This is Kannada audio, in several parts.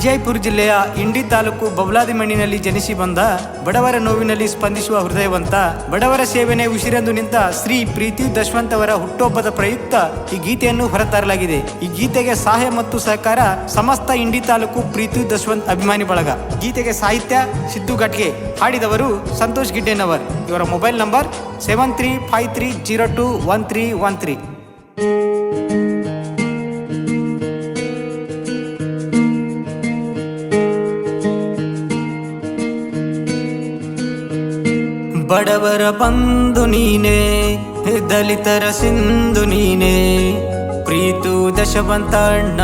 ವಿಜಯಪುರ ಜಿಲ್ಲೆಯ ಇಂಡಿ ತಾಲೂಕು ಬೌಲಾದಿ ಮಣ್ಣಿನಲ್ಲಿ ಜನಿಸಿ ಬಂದ ಬಡವರ ನೋವಿನಲ್ಲಿ ಸ್ಪಂದಿಸುವ ಹೃದಯವಂತ, ಬಡವರ ಸೇವನೆ ಉಸಿರೆಂದು ನಿಂತ ಶ್ರೀ ಪ್ರೀತಿ ದಶವಂತ್ ಅವರ ಹುಟ್ಟುಹಬ್ಬದ ಪ್ರಯುಕ್ತ ಈ ಗೀತೆಯನ್ನು ಹೊರತರಲಾಗಿದೆ. ಈ ಗೀತೆಗೆ ಸಹಾಯ ಮತ್ತು ಸಹಕಾರ ಸಮಸ್ತ ಇಂಡಿ ತಾಲೂಕು ಪ್ರೀತಿ ದಶವಂತ್ ಅಭಿಮಾನಿ ಬಳಗ. ಗೀತೆಗೆ ಸಾಹಿತ್ಯ ಸಿದ್ದು ಘಟ್ಗೆ ಹಾಡಿದವರು ಸಂತೋಷ್ ಗಿಡ್ಡೆನವರ್. ಇವರ mobile number seven three five three zero two one three one three. ಬಡವರ ಬಂಧು ನೀನೇ, ದಲಿತರ ಸಿಂಧು ನೀನೇ, ಪ್ರೀತು ದಶವಂತ ಅಣ್ಣ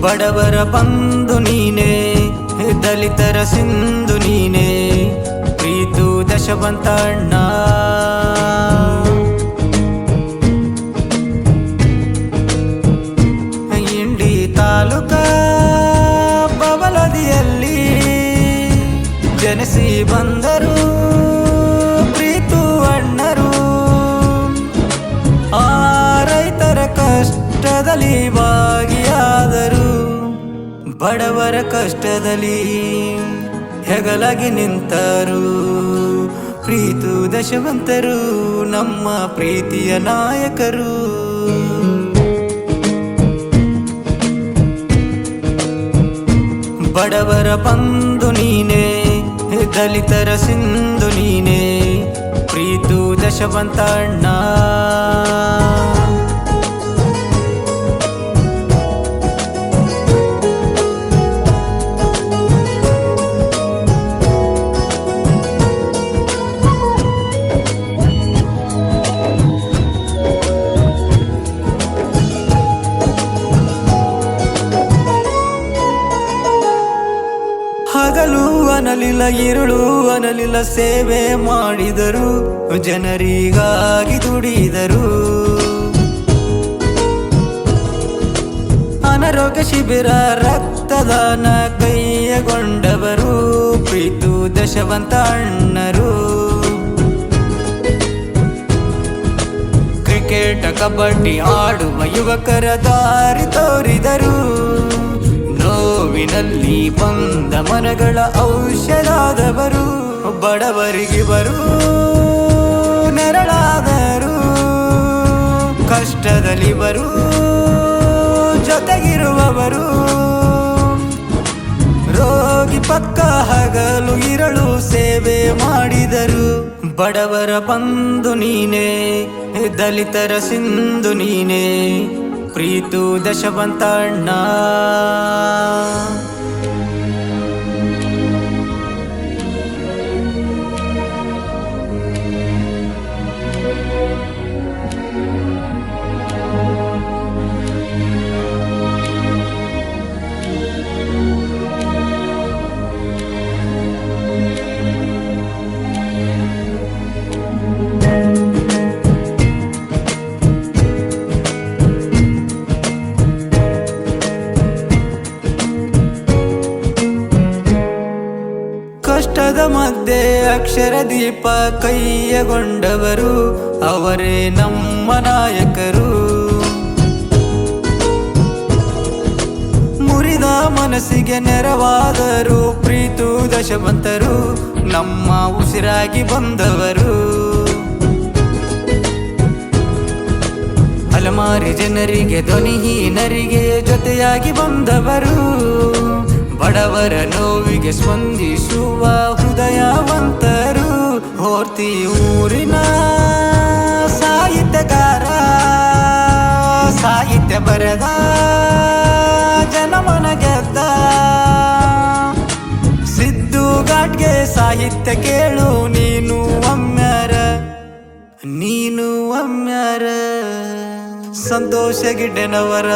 ಬಡವರ ಬಂಧು ನೀನೇ, ದಲಿತರ ಸಿಂಧು ನೀನೇ, ಪ್ರೀತು ದಶವಂತ ಜನಿಸಿ ಬಂದರು ಪ್ರೀತು ಅಣ್ಣರು. ಆ ರೈತರ ಕಷ್ಟದಲ್ಲಿ ಭಾಗಿಯಾದರು. ಬಡವರ ಕಷ್ಟದಲ್ಲಿ ಹೆಗಲಾಗಿ ನಿಂತರು. ಪ್ರೀತು ದಶವಂತರು, ನಮ್ಮ ಪ್ರೀತಿಯ ನಾಯಕರು. ಬಡವರ ಬಂದು ನೀನೆ ದಲಿತರ ಸಿಂಧು ನೀನೇ ಪ್ರೀತು ದಶವಂತ ಅಣ್ಣ ಇರುಳು ಅನಲಿಲ್ಲ ಸೇವೆ ಮಾಡಿದರು, ಜನರಿಗಾಗಿ ದುಡಿದರು. ಅನಾರೋಗ್ಯ ಶಿಬಿರ ರಕ್ತದಾನ ಕೈಯಗೊಂಡವರು ಪ್ರೀತು ದಶವಂತ ಅಣ್ಣರು. ಕ್ರಿಕೆಟ್, ಕಬಡ್ಡಿ ಆಡುವ ಯುವಕರ ದಾರಿ ತೋರಿದರು. ನೋವಿನಲ್ಲಿ ಬಂದ ಮನಗಳ ಔಷಧಾದವರು, ಬಡವರಿಗೆ ಬರು, ನೆರಳಾದರು. ಕಷ್ಟದಲ್ಲಿ ಬರು, ಜೊತೆಗಿರುವವರು. ರೋಗಿ ಪಕ್ಕ ಹಗಲು ಇರಳು, ಸೇವೆ ಮಾಡಿದರು. ಬಡವರ ಬಂದು ನೀನೆ, ದಲಿತರ ಸಿಂಧು ನೀನೆ ಪ್ರೀತು ದಶವಂತ ಮಧ್ಯೆ ಅಕ್ಷರ ದೀಪ ಕೈಯಗೊಂಡವರು ಅವರೇ ನಮ್ಮ ನಾಯಕರು. ಮುರಿದ ಮನಸ್ಸಿಗೆ ನೆರವಾದರು ಪ್ರೀತು ದಶವಂತರು ನಮ್ಮ ಉಸಿರಾಗಿ ಬಂದವರು. ಅಲಮಾರಿ ಜನರಿಗೆ ಧ್ವನಿಹೀನರಿಗೆ ಜೊತೆಯಾಗಿ ಬಂದವರು. ಬಡವರ ನೋವಿಗೆ ಸ್ಪಂದಿಸುವ ಹೃದಯವಂತರು, ಹೋರ್ತಿ ಊರಿನ ಸಾಹಿತ್ಯಕಾರ ಸಾಹಿತ್ಯ ಬರೆದ ಜನಮನ ಗೆದ್ದ ಸಿದ್ದು ಘಾಟ್ಗೆ ಸಾಹಿತ್ಯ ಕೇಳು, ನೀನು ಒಮ್ಮ್ಯಾರ ನೀನು ಒಮ್ಮ್ಯಾರ ಸಂತೋಷ ಗಿಡ್ಡೆನವರ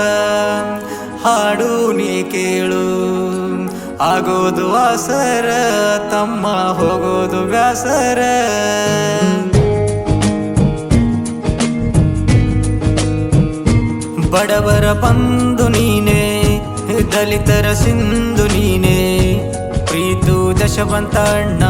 ಹಾಡು ನೀ ಕೇಳು. ಆಗೋದು ಆಸರ ತಮ್ಮ ಹೋಗೋದು ಬ್ಯಾಸರ ಬಡವರ ಬಂದು ನೀನೇ ದಲಿತರ ಸಿಂಧು ನೀನೇ ಪ್ರೀತು ದಶವಂತ ಅಣ್ಣ.